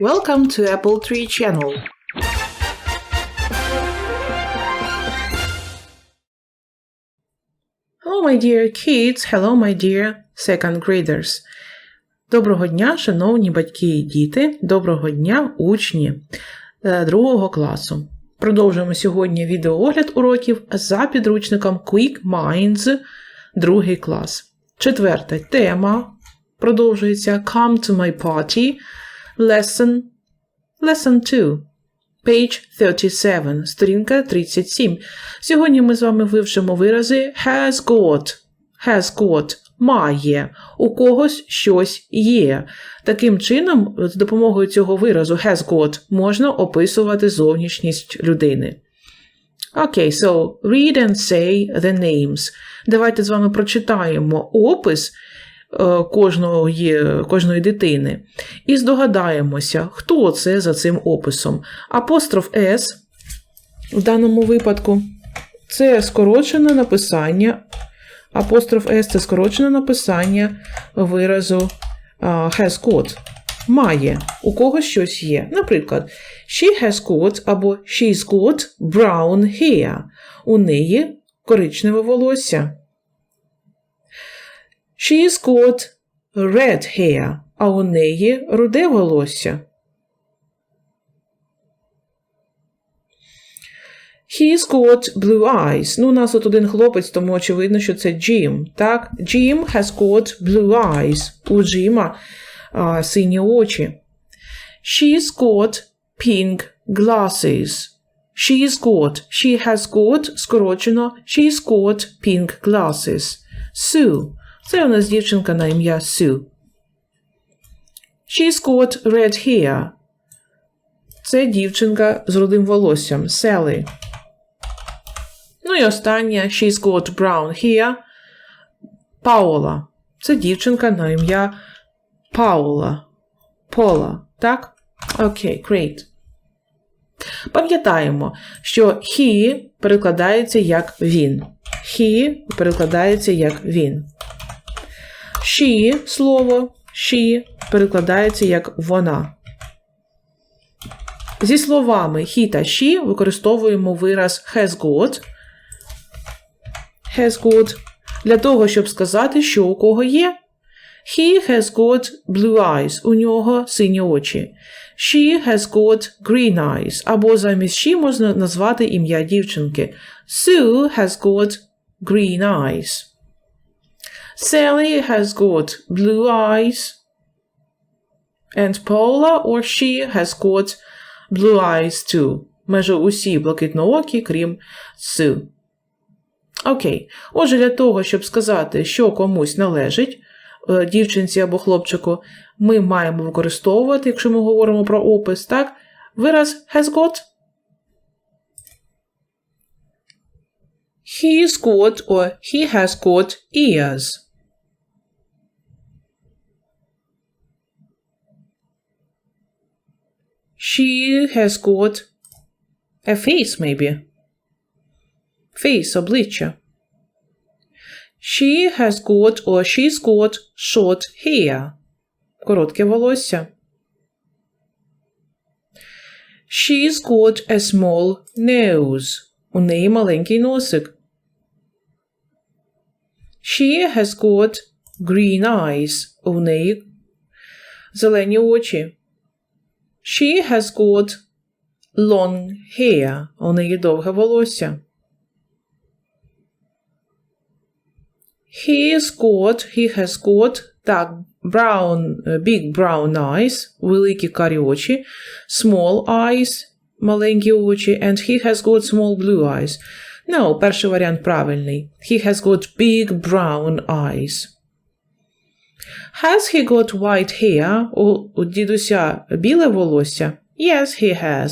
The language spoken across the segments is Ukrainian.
Welcome to Apple Tree Channel. Hello, my dear kids. Hello, my dear second graders. Доброго дня, шановні батьки і діти. Доброго дня, учні е, другого класу. Продовжуємо сьогодні відеоогляд уроків за підручником Quick Minds, другий клас. Четверта тема продовжується Come to my party. Lesson Lesson 2. Page 37, сторінка 37. Сьогодні ми з вами вивчимо вирази has got, has got, має, у когось щось є. Таким чином, з допомогою цього виразу has got можна описувати зовнішність людини. Окей, okay, so read and say the names. Давайте з вами прочитаємо опис кожної, кожної дитини і здогадаємося, хто це за цим описом. Апостроф S в даному випадку це скорочене написання. Апостроф S це скорочене написання виразу uh, has got. Має, у когось щось є. Наприклад, she has got або she's got brown hair. У неї коричневе волосся. She's got red hair, а у неї руде волосся. He's got blue eyes. Ну, у нас тут один хлопець, тому очевидно, що це Jim. Так? Jim has got blue eyes. У Джима а, сині очі. She's got pink glasses. She's got. She has got, скорочено, she's got pink glasses. Sue. Це у нас дівчинка на ім'я Sue. She's got red hair. Це дівчинка з рудим волоссям. Sally. Ну і остання She's got brown hair. Паула. Це дівчинка на ім'я Паула. Пола. Так? Окей, okay, great. Пам'ятаємо, що he перекладається як він. He перекладається як він. She слово she перекладається як вона. Зі словами he та she використовуємо вираз has got. Has got для того, щоб сказати, що у кого є. He has got blue eyes. У нього сині очі. She has got green eyes. Або замість she можна назвати ім'я дівчинки. Sue has got green eyes. Sally has got blue eyes. And Paula or she has got blue eyes too. Майже усі блакитноокі, крім Sue. Окей. Отже, для того, щоб сказати, що комусь належить, дівчинці або хлопчику, ми маємо використовувати, якщо ми говоримо про опис, так, вираз has got. He's got or he has got ears. She has got a face, maybe. Face, обличчя. She has got or she's got short hair. Коротке волосся. She's got a small nose. У неї маленький носик. She has got green eyes. У неї зелені очі. She has got long hair. У неї довге волосся. He's got, he has got так, brown, big brown eyes, великі карі очі, small eyes, маленькі очі, and he has got small blue eyes. No, перший варіант правильний. He has got big brown eyes. Has he got white hair? У, дідуся біле волосся? Yes, he has.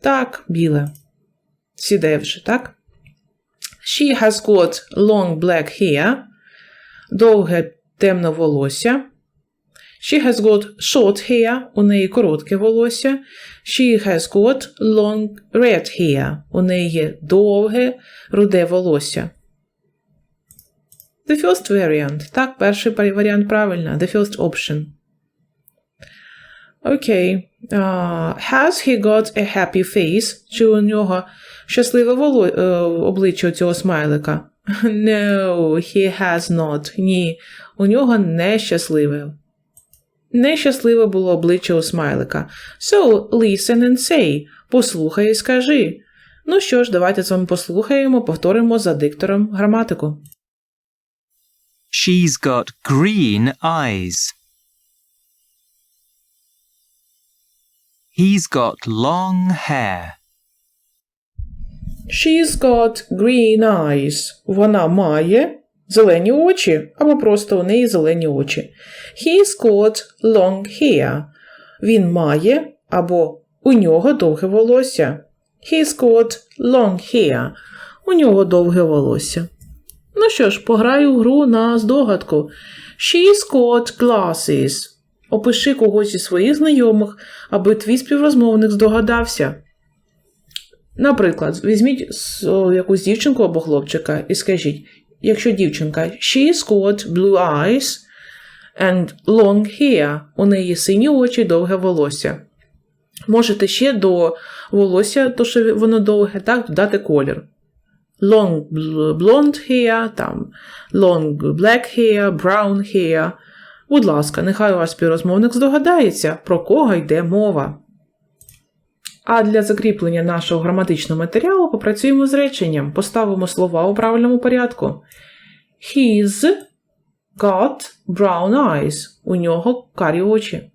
Так, біле. Сіде вже, так? She has got long black hair. Довге темне волосся. She has got short hair. У неї коротке волосся. She has got long red hair. У неї довге руде волосся. The first variant. Так, перший варіант правильно. The first option. Окей. Uh, has he got a happy face? Чи у нього щасливе воло... е, обличчя цього смайлика? No, he has not. Ні, у нього нещасливе. Нещасливе було обличчя у смайлика. So, listen and say. Послухай і скажи. Ну що ж, давайте з вами послухаємо, повторимо за диктором граматику. She's got green eyes. He's got long hair. She's got green eyes. Вона має зелені очі, або просто у неї зелені очі. He's got long hair. Він має або у нього довге волосся. He's got long hair. У нього довге волосся. Ну що ж, пограю в гру на здогадку. She's got glasses. Опиши когось із своїх знайомих, аби твій співрозмовник здогадався. Наприклад, візьміть якусь дівчинку або хлопчика і скажіть, якщо дівчинка she's got blue eyes and long hair, у неї сині очі, довге волосся. Можете ще до волосся, то що воно довге, так, додати колір. Long bl- blonde hair, там, long black hair, brown hair. Будь ласка, нехай ваш співрозмовник здогадається, про кого йде мова. А для закріплення нашого граматичного матеріалу попрацюємо з реченням, поставимо слова у правильному порядку. He's got brown eyes. У нього карі очі.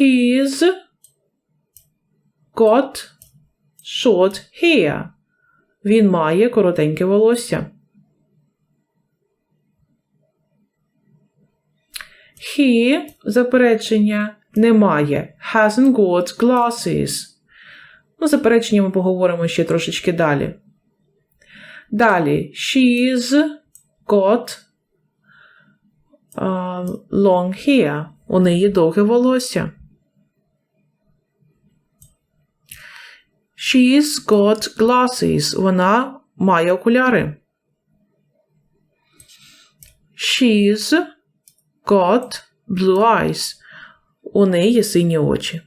He's got short hair. Він має коротеньке волосся. He, заперечення, не має. Hasn't got glasses. Ну, заперечення ми поговоримо ще трошечки далі. Далі. She's got uh, long hair. У неї довге волосся. She's got glasses. Вона має окуляри. She's got blue eyes. У неї є сині очі.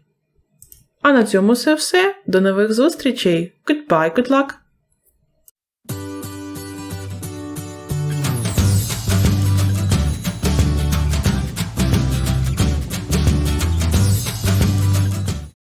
А на цьому все все. До нових зустрічей. Goodbye, good luck!